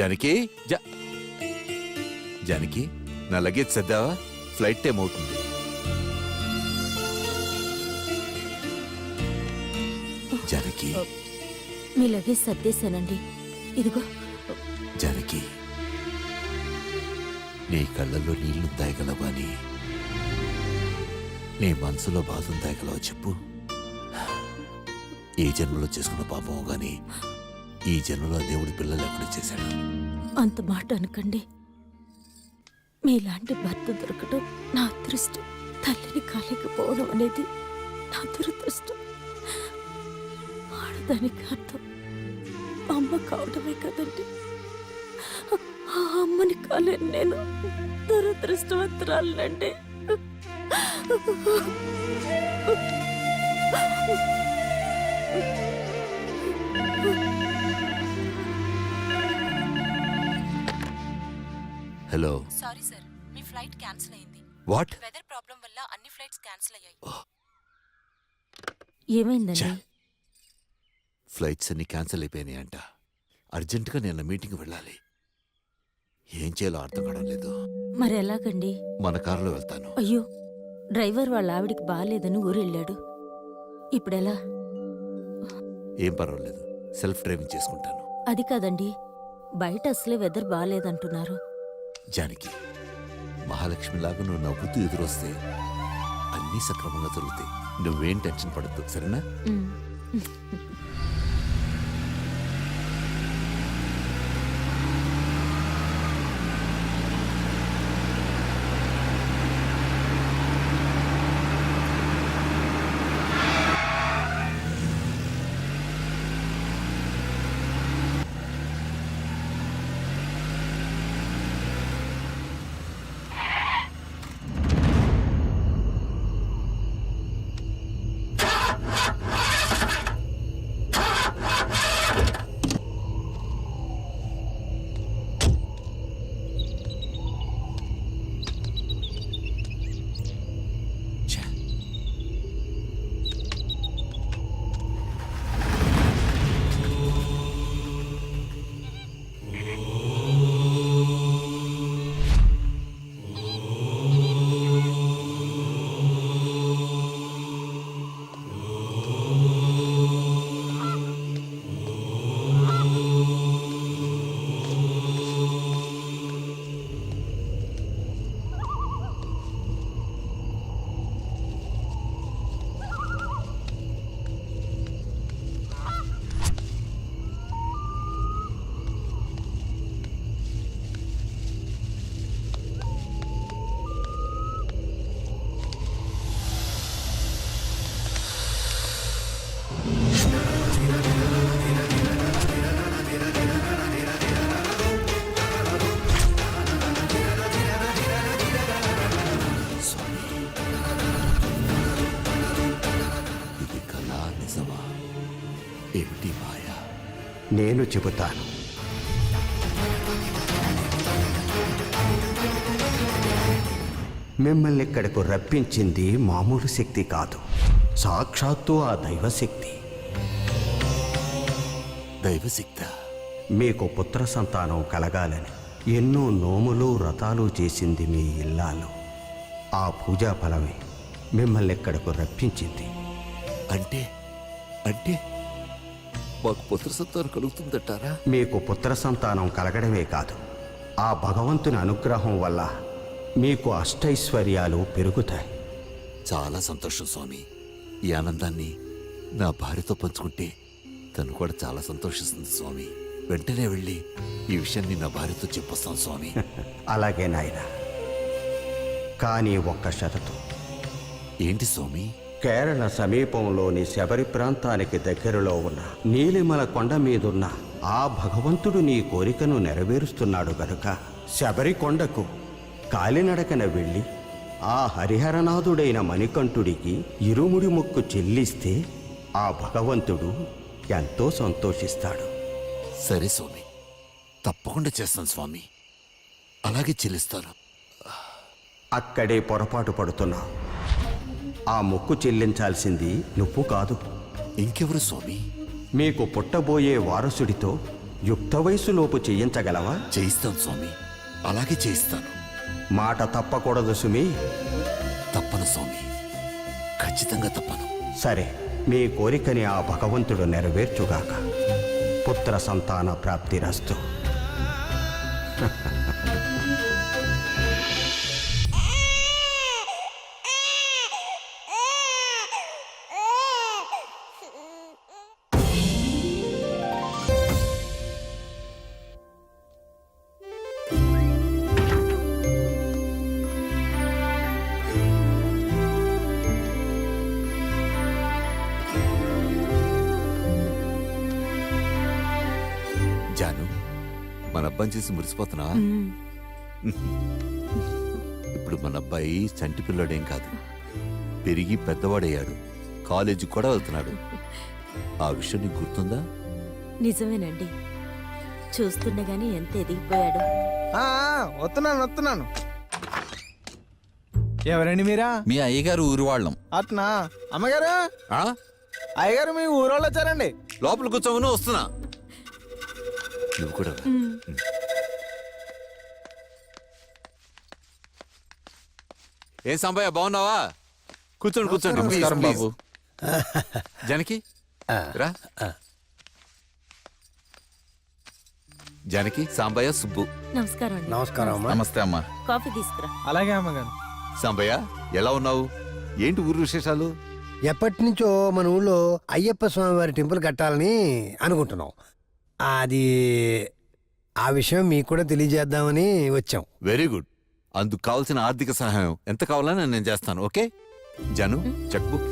జానకి? జా జానకి నా luggage సర్దావా? Flight time అవుతుంది. జానకి. మీ లగేజ్ సర్దేశానండి. ఇదిగో. జానకి నీ కళ్ళల్లో నీళ్ళు తాగలవని నీ? మనసులో బాధం తాగలవా చెప్పు? ఏ జన్మలో చేసుకున్న పాపం గాని ఈ జన్మలో దేవుడి పిల్లలు ఎప్పుడు చేశాడు? అంత మాట అనకండి. మీలాంటి భర్త దొరకడం నా అదృష్టం. తల్లిని కాలేకపోవడం అనేది నా దురదృష్టం. ఆడదానికి అర్థం. అమ్మ కావడమే కదండి. ఆ అమ్మని కాలేను నేను. దురదృష్టవంతురాలండి హలో సారీ సార్ మీ ఫ్లైట్ క్యాన్సిల్ అయింది. వాట్ వెదర్ ప్రాబ్లం వల్ల అన్ని ఫ్లైట్స్ క్యాన్సిల్ అయ్యాయి. ఏమైందండి? ఫ్లైట్స్ అన్ని క్యాన్సిల్ అయిపోయినాయంట అర్జెంటుగా నేను మీటింగ్ వెళ్ళాలి. ఏం చేయాలో అర్థం కావడం లేదు. మరి ఎలాగండి? మన కారులో వెళ్తాను. అయ్యో డ్రైవర్ వాళ్ళ ఆవిడికి బాగాలేదని ఊరెళ్ళాడు. ఇప్పుడెలా? ఏం పర్వాలేదు. సెల్ఫ్ డ్రైవింగ్ చేసుకుంటాను. అది కాదండి. బయట అసలే వెదర్ బాగాలేదంటున్నారు జానకి మహాలక్ష్మిలాగా నువ్వు నవ్వుతూ ఎదురొస్తే అన్నీ సక్రమంగా జరుగుతాయి. నువ్వేం టెన్షన్ పడద్దు సరేనా? చెబుతాను. మిమ్మల్ని ఇక్కడకు రప్పించింది మామూలు శక్తి కాదు. సాక్షాత్తు ఆ దైవశక్తి. దైవశక్త? మీకు పుత్ర సంతానం కలగాలని ఎన్నో నోములు వ్రతాలు చేసింది మీ ఇల్లాలు. ఆ పూజా ఫలమే మిమ్మల్ని ఇక్కడకు రప్పించింది. అంటే? అంటే? మాకు పుత్ర సంతానం కలుగుతుందంటారా? మీకు పుత్ర సంతానం కలగడమే కాదు. ఆ భగవంతుని అనుగ్రహం వల్ల మీకు అష్టైశ్వర్యాలు పెరుగుతాయి. చాలా సంతోషం స్వామి. ఈ ఆనందాన్ని నా భార్యతో పంచుకుంటే తను కూడా చాలా సంతోషిస్తుంది స్వామి. వెంటనే వెళ్ళి ఈ విషయాన్ని నా భార్యతో చెప్పొస్తాను స్వామి. అలాగే నాయన. కానీ ఒక్క షరతు. ఏంటి స్వామి? కేరళ సమీపంలోని శబరి ప్రాంతానికి దగ్గరలో ఉన్న నీలిమల కొండ మీదున్న ఆ భగవంతుడు నీ కోరికను నెరవేరుస్తున్నాడు గనుక శబరి కొండకు కాలినడకన వెళ్ళి ఆ హరిహరనాథుడైన మణికంఠుడికి ఇరుముడి మొక్కు చెల్లిస్తే ఆ భగవంతుడు ఎంతో సంతోషిస్తాడు. సరే స్వామి. తప్పకుండా చేస్తాను స్వామి. అలాగే చెల్లిస్తాను. అక్కడే పొరపాటు పడుతున్నావు. ఆ మొక్కు చెల్లించాల్సింది నువ్వు కాదు. ఇంకెవరు స్వామి? మీకు పుట్టబోయే వారసుడితో యుక్త వయసులోపు చేయించగలవా? చేయిస్తాను స్వామి. అలాగే చేయిస్తాను. మాట తప్పకూడదు సుమి. తప్పను స్వామి. ఖచ్చితంగా తప్పను. సరే మీ కోరికని ఆ భగవంతుడు నెరవేర్చుగాక. పుత్ర సంతాన ప్రాప్తిరస్తు జాను మన అబ్బాయిని చూసి మురిసిపోతున్నా? ఇప్పుడు మన అబ్బాయి చంటి పిల్లడేం కాదు. పెరిగి పెద్దవాడయ్యాడు. కాలేజీ కూడా వెళ్తున్నాడు. ఆ విషయం నీకు గుర్తుందా? నిజమేనండి. చూస్తుండగానే ఎంత ఎదిగిపోయాడు. ఆ, వస్తున్నాను వస్తున్నాను. ఎవరండి మీరా? మీ అయ్యగారు ఊరి వాళ్ళం. అట్నా? అమ్మగారు? ఆ? అయ్యగారు మీ ఊరోళ్ళు వచ్చారండి. లోపల కూర్చోమని వస్తున్నా. నువ్వు కూడా రా. ఏం సాంబయ్య బాగున్నావా? కూర్చోండి కూర్చోండి నమస్కారం please. బాబు. జానకి రా. జానకి సాంబయ్య సుబ్బు. నమస్కారం అండి. నమస్కారం అమ్మా. నమస్తే అమ్మా. కాఫీ తీసుకురా. అలాగే అమ్మగారు. సాంబయ్య ఎలా ఉన్నావు? ఏంటి ఊరు విశేషాలు? ఎప్పటి నుంచో మన ఊళ్ళో అయ్యప్ప స్వామి వారి టెంపుల్ కట్టాలని అనుకుంటున్నాం. అది ఆ విషయం మీకు కూడా తెలియజేద్దామని వచ్చాం. వెరీ గుడ్ అందుకు కావాల్సిన ఆర్థిక సహాయం ఎంత కావాలని నేను చేస్తాను ఓకే? జను చెక్ బుక్.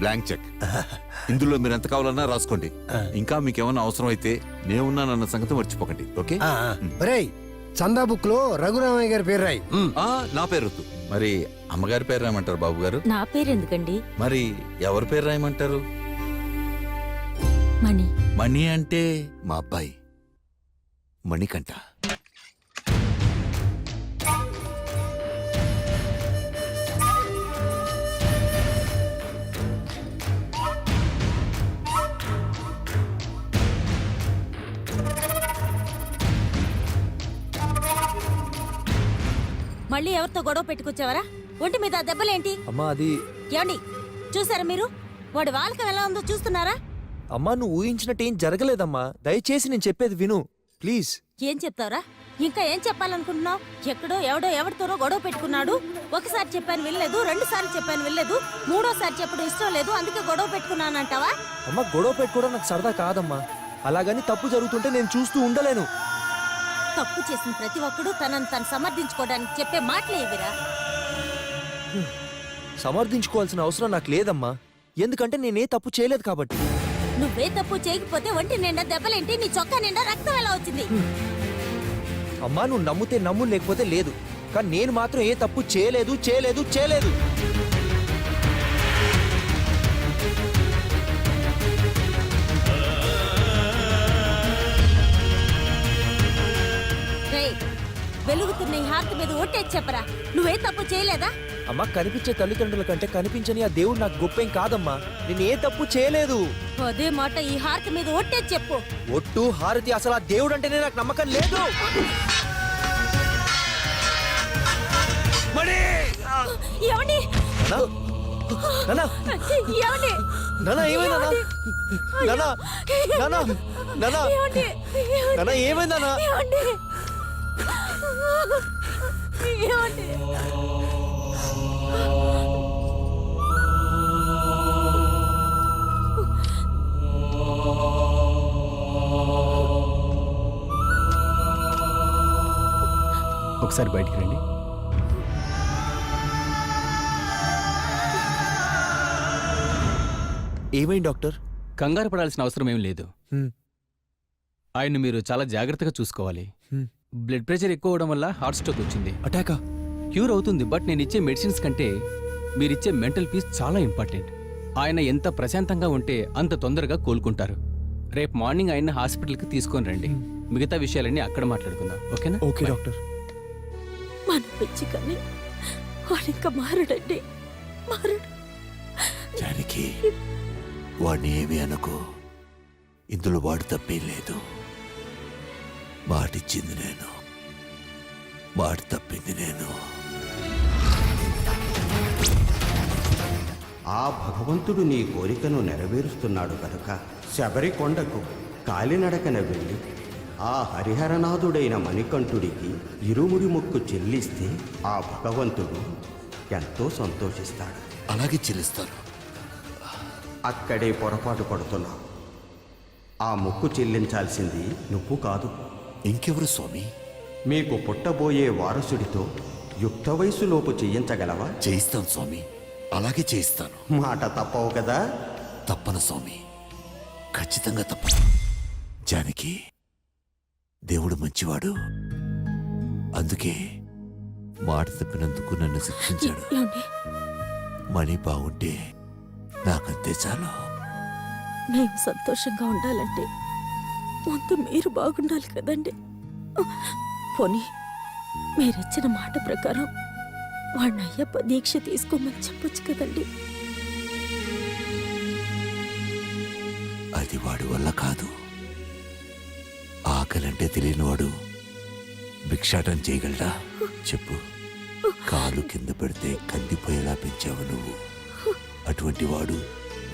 Blank cheque. ఇందులో మీరు ఎంత కావాలన్నా రాసుకోండి. ఇంకా మీకు ఏమైనా అవసరం అయితే నేనున్నానన్న సంగతి మర్చిపోకండి ఓకే. ఒరేయ్ చందా బుక్లో రఘురామయ్య గారి పేరు రాయి. ఆ, నా పేరు రుతు. మరి అమ్మగారి పేరు రాయమంటారు బాబు గారు నా పేరు ఎందుకండి? మరి ఎవరి పేరు రాయమంటారు? మణి. మణి అంటే మా అబ్బాయి. మణికంఠ. మళ్ళీ ఎవరితో గొడవ పెట్టుకొచ్చావరా? ఒంటి మీద ఆ దెబ్బలేంటి? అమ్మా అది ఏమండి చూసారా మీరు? వాడి వాళ్ళకం ఎలా ఉందో చూస్తున్నారా? అమ్మా నువ్వు ఊహించినట్టు ఏం జరగలేదమ్మా. దయచేసి నేను చెప్పేది విను. ప్లీజ్. ఏం చెప్తావురా? ఇంకా ఏం చెప్పాలనుకుంటున్నావు? ఎక్కడో ఎవడో ఎవరితోనో గొడవ పెట్టుకున్నాడు. ఒకసారి చెప్పాను వెళ్ళలేదు రెండు సార్లు చెప్పాను వెళ్ళలేదు మూడోసారి చెప్పడం ఇష్టం లేదు అందుకే గొడవ పెట్టుకున్నానంటావా? అమ్మ గొడవ పెట్టుకోవడం నాకు సరదా కాదమ్మా. అలాగని తప్పు జరుగుతుంటే నేను చూస్తూ ఉండలేను. తప్పు చేసిన ప్రతి ఒక్కడు తనను తను సమర్థించుకోవడానికి చెప్పే మాటలే ఇవిరా. సమర్థించుకోవాల్సిన అవసరం నాకు లేదమ్మా. ఎందుకంటే నేనే తప్పు చేయలేదు కాబట్టి. నువ్వే తప్పు చేయకపోతే ఒంటి నిండా దెబ్బలేంటి? నీ చొక్కా నిండా రక్తం ఎలా వచ్చింది? అమ్మా నువ్వు నమ్మితే నమ్ము లేకపోతే లేదు. కానీ నేను మాత్రం ఏ తప్పు చేయలేదు చేయలేదు చేయలేదు. హారతి మీద ఒట్టేసి చెప్పరా? నువ్వే తప్పు చేయలేదా? అమ్మ కనిపించే తల్లిదండ్రుల కంటే కనిపించని ఆ దేవుడు నాకు గొప్పేం కాదమ్మా. నేను ఏ తప్పు చేయలేదు. అదే మాట ఈ హారతి మీద ఒట్టేసి చెప్పు. ఒట్టు హారతి అసలు ఆ దేవుడు అంటేనే నాకు నమ్మకం లేదు. ఏమండి? నానా ఏమండి? నానా ఏమైందా నానా నానా నానా ఏమండి? నానా ఏమైందా ఏమండి? ఒకసారి బయటికి రండి. ఏమైంది డాక్టర్? కంగారు పడాల్సిన అవసరం ఏం లేదు. ఆయన్ని మీరు చాలా జాగ్రత్తగా చూసుకోవాలి. బ్లడ్ ప్రెషర్ ఎక్కువ అవడం వల్ల హార్ట్ స్ట్రోక్ వచ్చింది. అటాకా? క్యూర్ అవుతుంది బట్ నేను ఇచ్చే మెడిసిన్స్ కంటే మీరిచ్చే మెంటల్ పీస్ చాలా ఇంపార్టెంట్. ఆయన ఎంత ప్రశాంతంగా ఉంటే అంత తొందరగా కోలుకుంటారు. రేపు మార్నింగ్ ఆయన హాస్పిటల్కి తీసుకొని రండి. మిగతా విషయాలన్నీ అక్కడ మాట్లాడుకుందాం. ఓకేనా? ఓకే. డాక్టర్. మన పిచ్చి కానీ వాడు ఇంకా మారడండి. మారడు. జానకి వాడిని ఏమి అనుకో. ఇందులో వాడు తప్పేం లేదు. మాటిచ్చింది నేను. మాట తప్పింది నేను. ఆ భగవంతుడు నీ కోరికను నెరవేరుస్తున్నాడు కనుక శబరికొండకు కాలినడకన వెళ్ళి ఆ హరిహరనాథుడైన మణికంఠుడికి ఇరుముడి మొక్కు చెల్లిస్తే ఆ భగవంతుడు ఎంతో సంతోషిస్తాడు. అలాగే చెల్లిస్తాను. అక్కడే పొరపాటు పడుతున్నావు. ఆ మొక్కు చెల్లించాల్సింది నువ్వు కాదు. ఇంకెవరు స్వామి? మీకు పుట్టబోయే వారసుడితో యుక్త వయసులోపు చేయించగలవా? చేయిస్తాను స్వామి. అలాగే చేయిస్తాను. మాట తప్పవు కదా? తప్పను స్వామి. ఖచ్చితంగా తప్పను. జానకి దేవుడు మంచివాడు. అందుకే మాట తప్పినందుకు నన్ను శిక్షించాడు. మణి బాగుంటే నాకంతే చాలు. మేము సంతోషంగా ఉండాలంటే ముందు మీరు బాగుండాలి కదండి. పోనీ మీరిచ్చిన మాట ప్రకారం వాడిని అయ్యప్ప దీక్ష తీసుకోమని చెప్పొచ్చు కదండి. అది వాడి వల్ల కాదు. ఆకలంటే తెలియనివాడు భిక్షాటం చేయగలడా? చెప్పు. కాలు కింద పెడితే కందిపోయేలా పెంచావు నువ్వు. అటువంటి వాడు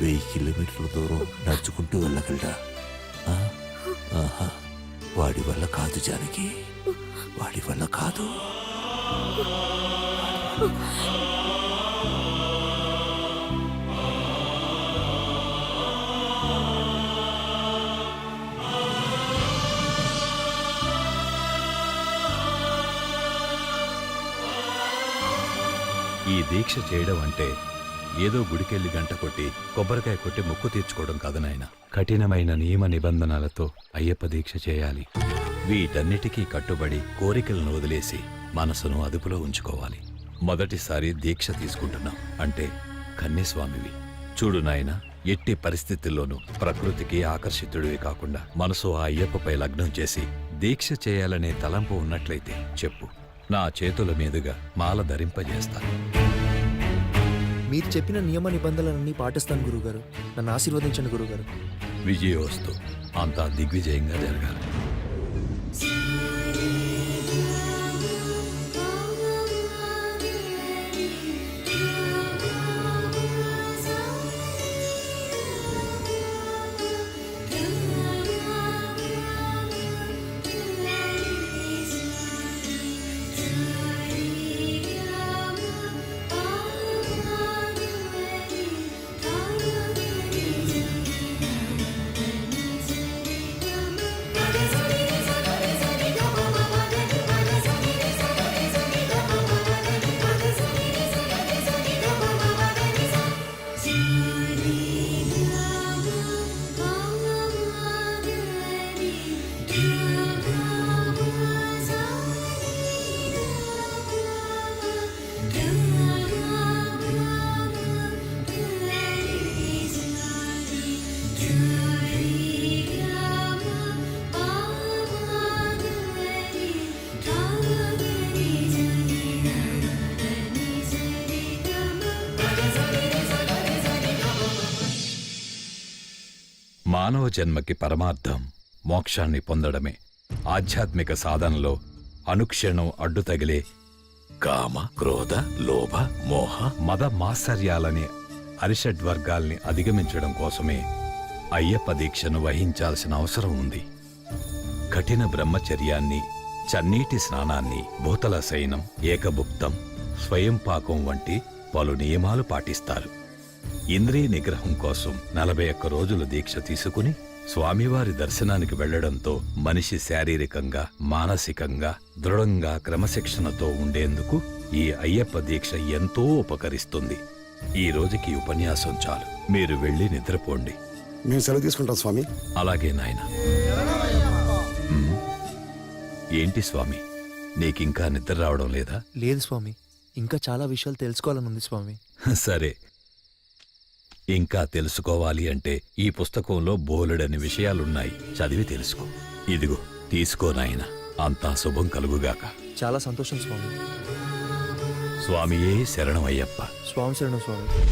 వెయ్యి కిలోమీటర్ల దూరం నడుచుకుంటూ వెళ్ళగలడా? ఆహా. వాడి వల్ల కాదు జానకి వాడి వల్ల కాదు ఈ దీక్ష చేయడం అంటే ఏదో గుడికెళ్ళి గంట కొట్టి కొబ్బరికాయ కొట్టి మొక్కు తీర్చుకోవడం కాదు నాయన. కఠినమైన నియమ నిబంధనలతో అయ్యప్ప దీక్ష చేయాలి. వీటన్నిటికీ కట్టుబడి కోరికలను వదిలేసి మనసును అదుపులో ఉంచుకోవాలి. మొదటిసారి దీక్ష తీసుకుంటున్నాం. అంటే కన్యస్వామివి. చూడు నాయన ఎట్టి పరిస్థితుల్లోనూ ప్రకృతికి ఆకర్షితుడివి కాకుండా మనసు ఆ అయ్యప్పపై లగ్నం చేసి దీక్ష చేయాలనే తలంపు ఉన్నట్లయితే చెప్పు. నా చేతుల మీదుగా మాల ధరింపజేస్తాను మీరు చెప్పిన నియమ నిబంధనలన్నీ పాటిస్తాను గురుగారు. నన్ను ఆశీర్వదించండి గురుగారు. విజయోస్తు అంతా దిగ్విజయంగా జరగాలి. మానవ జన్మకి పరమార్థం మోక్షాన్ని పొందడమే. ఆధ్యాత్మిక సాధనలో అనుక్షణం అడ్డు తగిలే కామ క్రోధ లోభ మోహ మద మాత్సర్యాలని అరిషడ్వర్గాల్ని అధిగమించడం కోసమే అయ్యప్ప దీక్షను వహించాల్సిన అవసరం ఉంది. కఠిన బ్రహ్మచర్యాన్ని చన్నీటి స్నానాన్ని భూతల శయనం ఏకభుక్తం స్వయం పాకం వంటి పలు నియమాలు పాటిస్తారు. ఇంద్రియ నిగ్రహం కోసం నలభై ఒక్క రోజులు దీక్ష తీసుకుని స్వామివారి దర్శనానికి వెళ్ళడంతో మనిషి శారీరకంగా మానసికంగా దృఢంగా క్రమశిక్షణతో ఉండేందుకు ఈ అయ్యప్ప దీక్ష ఎంతో ఉపకరిస్తుంది. ఈ రోజుకి ఉపన్యాసం చాలు. మీరు వెళ్ళి నిద్రపోండి. మేము సెలవు తీసుకుంటాం స్వామి. అలాగే నాయన. ఏంటి స్వామి? నీకింకా నిద్ర రావడం లేదా? లేదు స్వామి. ఇంకా చాలా విషయాలు తెలుసుకోవాలని ఉంది స్వామి. సరే. ఇంకా తెలుసుకోవాలి అంటే ఈ పుస్తకంలో బోలెడని విషయాలున్నాయి. చదివి తెలుసుకో. ఇదిగో తీసుకో నాయన. అంతా శుభం కలుగుగాక. చాలా సంతోషం స్వామి. స్వామియే శరణమయ్యప్ప. స్వామి శరణం స్వామి.